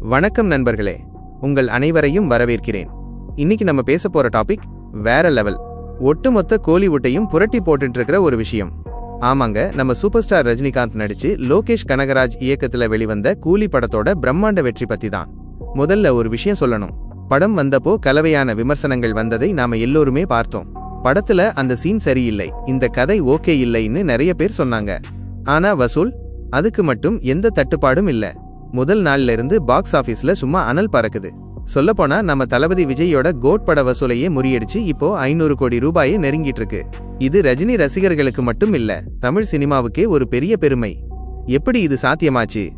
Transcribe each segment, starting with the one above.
வணக்கம் நண்பர்களே. உங்கள் அனைவரையும் வரவேற்கிறேன். இன்னைக்கு நம்ம பேச போற டாபிக் வேற லெவல் ஒட்டுமொத்த கோலிவுட்டையும் புரட்டி போட்டுட்டு இருக்கிற ஒரு விஷயம். ஆமாங்க நம்ம சூப்பர் ஸ்டார் ரஜினிகாந்த் நடிச்சு லோகேஷ் கனகராஜ் இயக்கத்துல வெளிவந்த கூலி படத்தோட பிரம்மாண்ட வெற்றி பத்தி தான் முதல்ல ஒரு விஷயம் சொல்லணும். படம் வந்தப்போ கலவையான விமர்சனங்கள் வந்ததை நாம எல்லோருமே பார்த்தோம். படத்துல அந்த சீன் சரியில்லை. இந்த கதை ஓகே இல்லைன்னு நிறைய பேர் சொன்னாங்க. ஆனா வசூல் அதுக்கு மட்டும் எந்த தட்டுப்பாடும் இல்ல. முதல் நாள்ல இருந்து பாக்ஸ் ஆஃபீஸ்ல சும்மா அனல் பறக்குது. சொல்லப்போனா நம்ம தளபதி விஜயோட கோட் பட வசூலையே முறியடிச்சு இப்போ ஐநூறு கோடி ரூபாயை நெருங்கிட்டு இருக்கு. இது ரஜினி ரசிகர்களுக்கு மட்டும் இல்ல தமிழ் சினிமாவுக்கே ஒரு பெரிய பெருமை. எப்படி இது சாத்தியமாச்சு?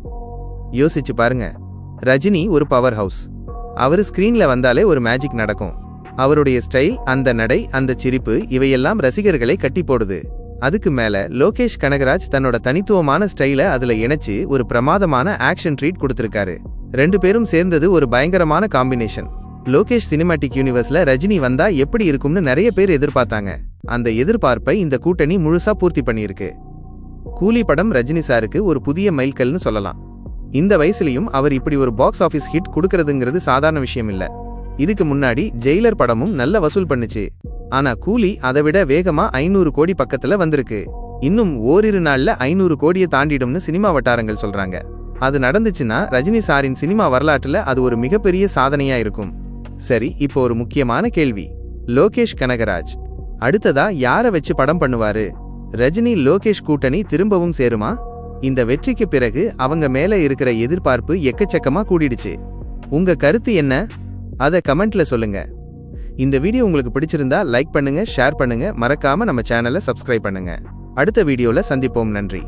யோசிச்சு பாருங்க. ரஜினி ஒரு பவர் ஹவுஸ் அவரு ஸ்கிரீன்ல வந்தாலே ஒரு மேஜிக் நடக்கும். அவருடைய ஸ்டைல் அந்த நடை அந்த சிரிப்பு இவையெல்லாம் ரசிகர்களை கட்டி போடுது. அதுக்கு மேல லோகேஷ் கனகராஜ் தன்னோட தனித்துவமான ஸ்டைல அதுல இணைச்சு ஒரு பிரமாதமான ஆக்ஷன் ட்ரீட் கொடுத்திருக்காரு. ரெண்டு பேரும் சேர்ந்தது ஒரு பயங்கரமான காம்பினேஷன் லோகேஷ் சினிமாட்டிக் யூனிவர்ஸ்ல ரஜினி வந்தா எப்படி இருக்கும்னு நிறைய பேர் எதிர்பார்த்தாங்க. அந்த எதிர்பார்ப்பை இந்த கூட்டணி முழுசா பூர்த்தி பண்ணியிருக்கு. கூலி படம் ரஜினி சாருக்கு ஒரு புதிய மைல்கல்னு சொல்லலாம். இந்த வயசுலயும் அவர் இப்படி ஒரு பாக்ஸ் ஆபீஸ் ஹிட் கொடுக்கறதுங்கிறது சாதாரண விஷயம் இல்ல. இதுக்கு முன்னாடி ஜெயிலர் படமும் நல்ல வசூல் பண்ணுச்சு. ஆனா கூலி அதை விட வேகமா ஐநூறு கோடி பக்கத்துல வந்திருக்கு. இன்னும் ஓரிரு நாள்ல ஐநூறு கோடியை தாண்டிடும்னு சினிமா வட்டாரங்கள் சொல்றாங்க. அது நடந்துச்சுன்னா ரஜினி சாரின் சினிமா வரலாற்றுல அது ஒரு மிகப்பெரிய சாதனையா இருக்கும். சரி இப்போ ஒரு முக்கியமான கேள்வி. லோகேஷ் கனகராஜ். அடுத்ததா யார வச்சு படம் பண்ணுவாரு? ரஜினி லோகேஷ் கூட்டணி திரும்பவும் சேருமா? இந்த வெற்றிக்கு பிறகு அவங்க மேல இருக்கிற எதிர்பார்ப்பு எக்கச்சக்கமா கூடிடுச்சு. உங்க கருத்து என்ன? அத கமெண்ட்ல சொல்லுங்க. இந்த வீடியோ உங்களுக்கு பிடிச்சிருந்தா லைக் பண்ணுங்க ஷேர் பண்ணுங்க. மறக்காம நம்ம சேனலை சப்ஸ்கிரைப் பண்ணுங்க. அடுத்த வீடியோல சந்திப்போம். நன்றி.